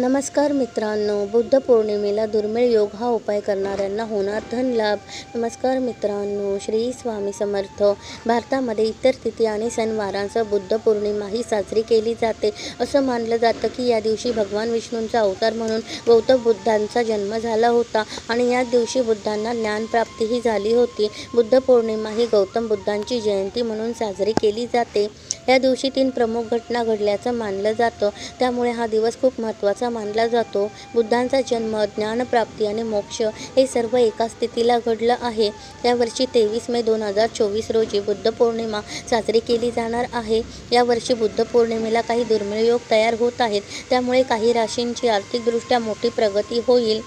नमस्कार मित्रांनो बुद्ध पौर्णिमेला दुर्मिळ योग हा उपाय करणाऱ्यांना होणार धन लाभ. नमस्कार मित्रांनो श्री स्वामी समर्थ. भारतामध्ये इतर तिथी आणि सणवारांसह बुद्ध पौर्णिमा ही साजरी केली जाते. असं मानलं जातं की या दिवशी भगवान विष्णूंचा अवतार म्हणून गौतम बुद्धांचा जन्म झाला होता आणि या दिवशी बुद्धांना ज्ञानप्राप्तीही झाली होती. बुद्ध पौर्णिमा ही गौतम बुद्धांची जयंती म्हणून साजरी केली जाते. या दिवशी तीन प्रमुख घटना घडल्याचं मानलं जातं. त्यामुळे हा दिवस खूप महत्त्वाचा मानला जातो. बुद्धांचा जन्म ज्ञानप्राप्ती आणि मोक्ष हे सर्व एका स्थितीला घडलं आहे. यावर्षी तेवीस मे दोन हजार चोवीस रोजी बुद्ध पौर्णिमा साजरी केली जाणार आहे. यावर्षी बुद्ध पौर्णिमेला काही दुर्मिळ योग तयार होत आहेत. त्यामुळे काही राशींची आर्थिकदृष्ट्या मोठी प्रगती होईल.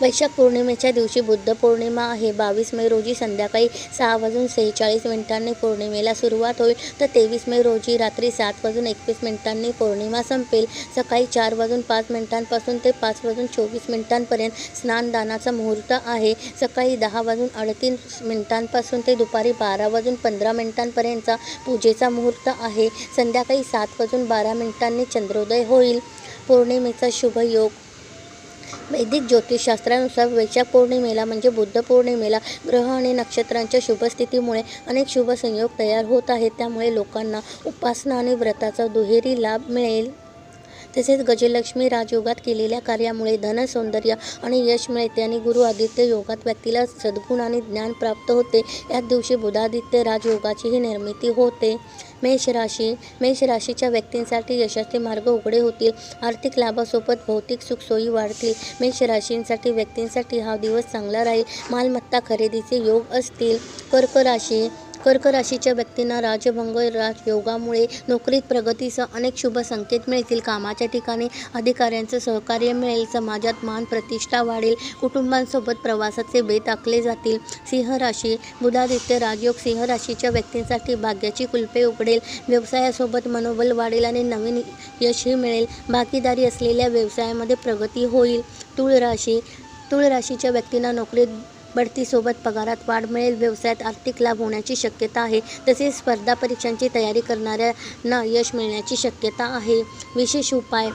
वैशाख पौर्णिमेच्या दिवशी बुद्ध पौर्णिमा आहे. बावीस मे रोजी संध्याकाळी सहा वाजून सेहेचाळीस मिनिटांनी पौर्णिमेला सुरुवात होईल. तर तेवीस मे रोजी रात्री सात वाजून एकवीस मिनिटांनी पौर्णिमा संपेल. सकाळी चार वाजून पाच मिनिटांपासून ते पाच वाजून चोवीस मिनिटांपर्यंत स्नानदानाचा मुहूर्त आहे. सकाळी दहा वाजून अडतीस मिनिटांपासून ते दुपारी बारा वाजून पंधरा मिनिटांपर्यंतचा पूजेचा मुहूर्त आहे. संध्याकाळी सात वाजून बारा मिनिटांनी चंद्रोदय होईल. पौर्णिमेचा शुभ योग वैदिक ज्योतिषशास्त्रानुसार वैशाख पौर्णिमेला म्हणजे बुद्ध पौर्णिमेला ग्रह आणि नक्षत्रांच्या शुभस्थितीमुळे अनेक शुभ संयोग तयार होत आहेत. त्यामुळे लोकांना उपासना आणि व्रताचा दुहेरी लाभ मिळेल. तसेच गजलक्ष्मी राजयोगात केलेल्या कार्यामुळे धन सौंदर्य आणि यश मिळते आणि गुरु आदित्य योगात व्यक्तीला सद्गुण आणि ज्ञान प्राप्त होते. याच दिवशी बुधादित्य राजयोगाचीही निर्मिती होते. मेष राशी मेष राशीच्या व्यक्तींसाठी यशाचे मार्ग उघडे होतील. आर्थिक लाभासोबत भौतिक सुखसोयी वाढतील. मेष राशींसाठी व्यक्तींसाठी हा दिवस चांगला राहील. मालमत्ता खरेदीचे योग असतील. कर्क राशी कर्क राशीच्या व्यक्तींना राजभंग राजयोगामुळे नोकरीत प्रगतीसह अनेक शुभ संकेत मिळतील. कामाच्या ठिकाणी अधिकाऱ्यांचं सहकार्य मिळेल. समाजात मान प्रतिष्ठा वाढेल. कुटुंबांसोबत प्रवासाचे बेत आखले जातील. सिंह राशी बुधादित्य राजयोग सिंह राशीच्या व्यक्तींसाठी भाग्याची कुलपे उघडेल. व्यवसायासोबत मनोबल वाढेल आणि नवीन यशही मिळेल. भागीदारी असलेल्या व्यवसायामध्ये प्रगती होईल. तुळ राशी तुळ राशीच्या व्यक्तींना नोकरीत बढतीसोबत पगारात वाढ मिळेल व्यवसायात आर्थिक लाभ होण्याची शक्यता आहे. तसेच स्पर्धा परीक्षांची तयारी करणाऱ्यांना यश मिळण्याची शक्यता आहे. विशेष उपाय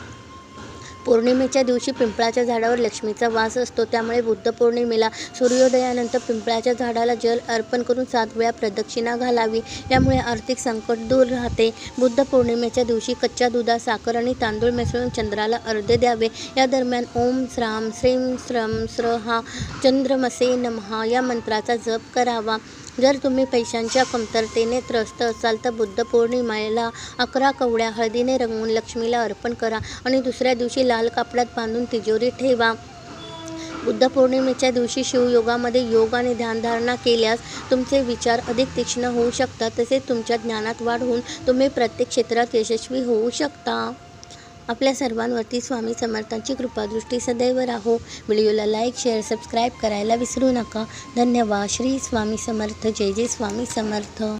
पौर्णिमेच्या दिवशी पिंपळाच्या झाडावर लक्ष्मीचा वास असतो. त्यामुळे बुद्ध पौर्णिमेला सूर्योदयानंतर पिंपळाच्या झाडाला जल अर्पण करून सात वेळा प्रदक्षिणा घालावी. यामुळे आर्थिक संकट दूर राहते. बुद्ध पौर्णिमेच्या दिवशी कच्च्या दुधात साखर आणि तांदूळ मिसळून चंद्राला अर्धे द्यावे. या दरम्यान ओम श्राम श्रीम श्रम स्र हा चंद्रमसे नमहा या मंत्राचा जप करावा. जर तुम्ही पैशांच्या कमतरतेने त्रस्त असाल तर बुद्ध पौर्णिमेला अकरा कवड्या हळदीने रंगवून लक्ष्मीला अर्पण करा आणि दुसऱ्या दिवशी लाल कापडात बांधून तिजोरी ठेवा. बुद्ध पौर्णिमेच्या दिवशी शिवयोगामध्ये योग आणि ध्यानधारणा केल्यास तुमचे विचार अधिक तीक्ष्ण होऊ शकतात. तसेच तुमच्या ज्ञानात वाढ होऊन तुम्ही प्रत्येक क्षेत्रात यशस्वी होऊ शकता. आपल्या सर्वांवरती स्वामी समर्थांची कृपादृष्टी सदैव राहो. व्हिडिओला लाईक शेअर सबस्क्राईब करायला विसरू नका. धन्यवाद. श्री स्वामी समर्थ. जय जय स्वामी समर्थ.